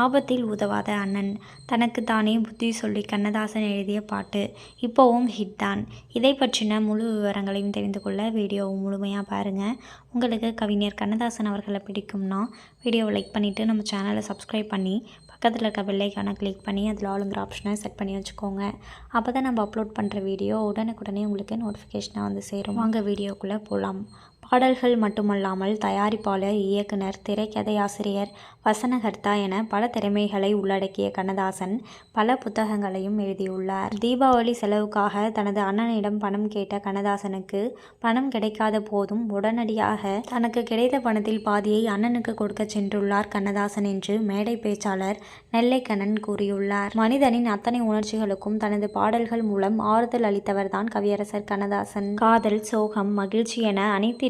ஆபத்தில் உதவாத அண்ணன். தனக்கு தானே புத்தி சொல்லி கண்ணதாசன் எழுதிய பாட்டு. இப்போவும் ஹிட் தான். இதை பற்றின முழு விவரங்களையும் தெரிந்து கொள்ள வீடியோவை முழுமையாக பாருங்கள் உங்களுக்கு கவிஞர் கண்ணதாசன் அவர்களை பிடிக்கும்னா வீடியோவை லைக் பண்ணிவிட்டு நம்ம சேனலை சப்ஸ்கிரைப் பண்ணி பக்கத்தில் இருக்க பெல்லைக்கான கிளிக் பண்ணி அதில் ஆளுங்கிற ஆப்ஷனை செட் பண்ணி வச்சுக்கோங்க. அப்போ தான் நம்ம அப்லோட் பண்ணுற வீடியோ உடனுக்குடனே உங்களுக்கு நோட்டிஃபிகேஷனாக வந்து சேரும். வாங்க வீடியோக்குள்ளே போகலாம் பாடல்கள் மட்டுமல்லாமல் தயாரிப்பாளர் இயக்குனர் திரைக்கதையாசிரியர் வசனகர்த்தா என பல திறமைகளை உள்ளடக்கிய கண்ணதாசன் பல புத்தகங்களையும் எழுதியுள்ளார். தீபாவளி செலவுக்காக தனது அண்ணனிடம் பணம் கேட்ட கண்ணதாசனுக்கு பணம் கிடைக்காத போதும் உடனடியாக தனக்கு கிடைத்த பணத்தில் பாதியை அண்ணனுக்கு கொடுக்க சென்றுள்ளார் கண்ணதாசன் என்று மேடை பேச்சாளர் நெல்லைக்கண்ணன் கூறியுள்ளார். மனிதனின் அத்தனை உணர்ச்சிகளுக்கும் தனது பாடல்கள் மூலம் ஆறுதல் அளித்தவர்தான் கவியரசர் கண்ணதாசன். காதல் சோகம் மகிழ்ச்சி என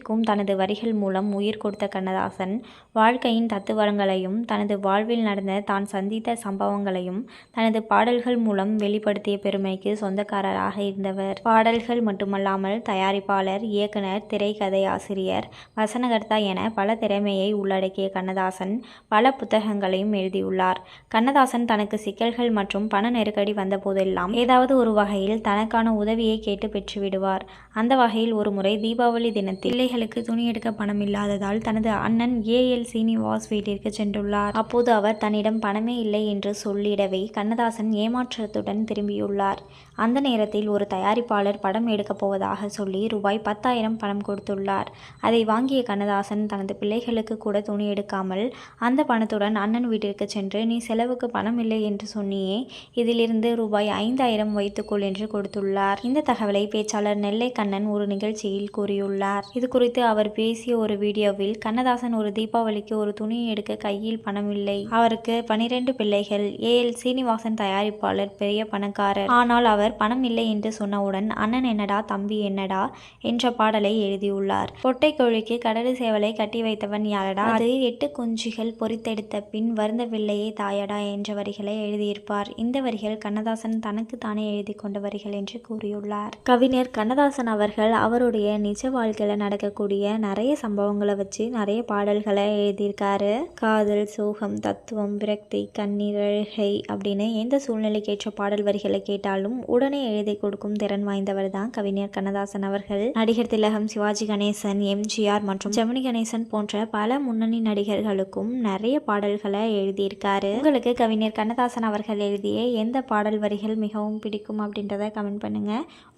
அனைத்திற்கும் தனது வரிகள் மூலம் உயிர் கொடுத்த கண்ணதாசன் வாழ்க்கையின் தத்துவங்களையும் தனது வாழ்வில் நடந்த தான் சந்தித்த சம்பவங்களையும் தனது பாடல்கள் மூலம் வெளிப்படுத்திய பெருமைக்கு சொந்தக்காரராக இருந்தவர். பாடல்கள் மட்டுமல்லாமல் தயாரிப்பாளர் இயக்குனர் திரைக்கதை ஆசிரியர் வசனகர்த்தா என பல திறமையை உள்ளடக்கிய கண்ணதாசன் பல புத்தகங்களையும் எழுதியுள்ளார். கண்ணதாசன் தனக்கு சிக்கல்கள் மற்றும் பண நெருக்கடி வந்த போதெல்லாம் ஏதாவது ஒரு வகையில் தனக்கான உதவியை கேட்டு பெற்றுவிடுவார். அந்த வகையில் ஒரு முறை தீபாவளி தினத்தில் பிள்ளைகளுக்கு துணி எடுக்க பணம் இல்லாததால் தனது அண்ணன் ஏ எல் சீனிவாஸ் வீட்டிற்கு சென்றுள்ளார். அப்போது அவர் தன்னிடம் பணமே இல்லை என்று சொல்லிடவே கண்ணதாசன் ஏமாற்றத்துடன் திரும்பியுள்ளார். அந்த நேரத்தில் ஒரு தயாரிப்பாளர் படம் எடுக்கப் போவதாக சொல்லி ரூபாய் பத்தாயிரம் பணம் கொடுத்துள்ளார். அதை வாங்கிய கண்ணதாசன் தனது பிள்ளைகளுக்கு கூட துணி எடுக்காமல் அந்த பணத்துடன் அண்ணன் வீட்டிற்கு சென்று நீ செலவுக்கு பணம் இல்லை என்று சொன்னியே இதிலிருந்து ரூபாய் ஐந்தாயிரம் வைத்துக்கொள் என்று கொடுத்துள்ளார். இந்த தகவலை பேச்சாளர் நெல்லை கண்ணன் ஒரு நிகழ்ச்சியில் கூறியுள்ளார். இது குறித்து அவர் பேசிய ஒரு வீடியோவில் கண்ணதாசன் ஒரு தீபாவளிக்கு ஒரு துணி எடுக்க கையில் பணம் இல்லை அவருக்கு பனிரெண்டு பிள்ளைகள். ஏ. எல். சீனிவாசன் தயாரிப்பாளர் பெரிய பணக்காரர். ஆனால் அவர் பணம் இல்லை என்று சொன்னவுடன் அண்ணன் என்னடா தம்பி என்னடா? என்ற பாடலை எழுதியுள்ளார். பொட்டை கோழிக்கு கடலை சேவலை கட்டி வைத்தவன் யாரடா? அது எட்டு குஞ்சுகள் பொறித்தெடுத்த பின் வருந்த பிள்ளையே தாயடா என்ற வரிகளை எழுதியிருப்பார். இந்த வரிகள் கண்ணதாசன் தனக்கு தானே எழுதி கொண்ட வரிகள் என்று கூறியுள்ளார். கவிஞர் கண்ணதாசன் அவர்கள் அவருடைய நிஜ வாழ்க்கையில் இருக்கக்கூடிய நிறைய சம்பவங்களை வச்சு நிறைய பாடல்களை எழுதியிருக்காரு. காதல் சோகம் தத்துவம் விரக்தி கண்ணீர் அழுகை அப்படின்னு எந்த சூழ்நிலைக்கேற்ற பாடல் வரிகளை கேட்டாலும் உடனே எழுதி கொடுக்கும் திறன் வாய்ந்தவர் தான் கவிஞர் கண்ணதாசன் அவர்கள். நடிகர் திலகம் சிவாஜி கணேசன் எம்ஜிஆர் மற்றும் ஜெமினி கணேசன் போன்ற பல முன்னணி நடிகர்களுக்கும் நிறைய பாடல்களை எழுதியிருக்காரு. உங்களுக்கு கவிஞர் கண்ணதாசன் அவர்கள் எழுதிய எந்த பாடல் வரிகள் மிகவும் பிடிக்கும் அப்படின்றத கமெண்ட் பண்ணுங்க.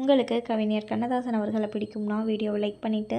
உங்களுக்கு கவிஞர் கண்ணதாசன் அவர்களை பிடிக்கும்னா வீடியோவை லைக் பண்ணிவிட்டு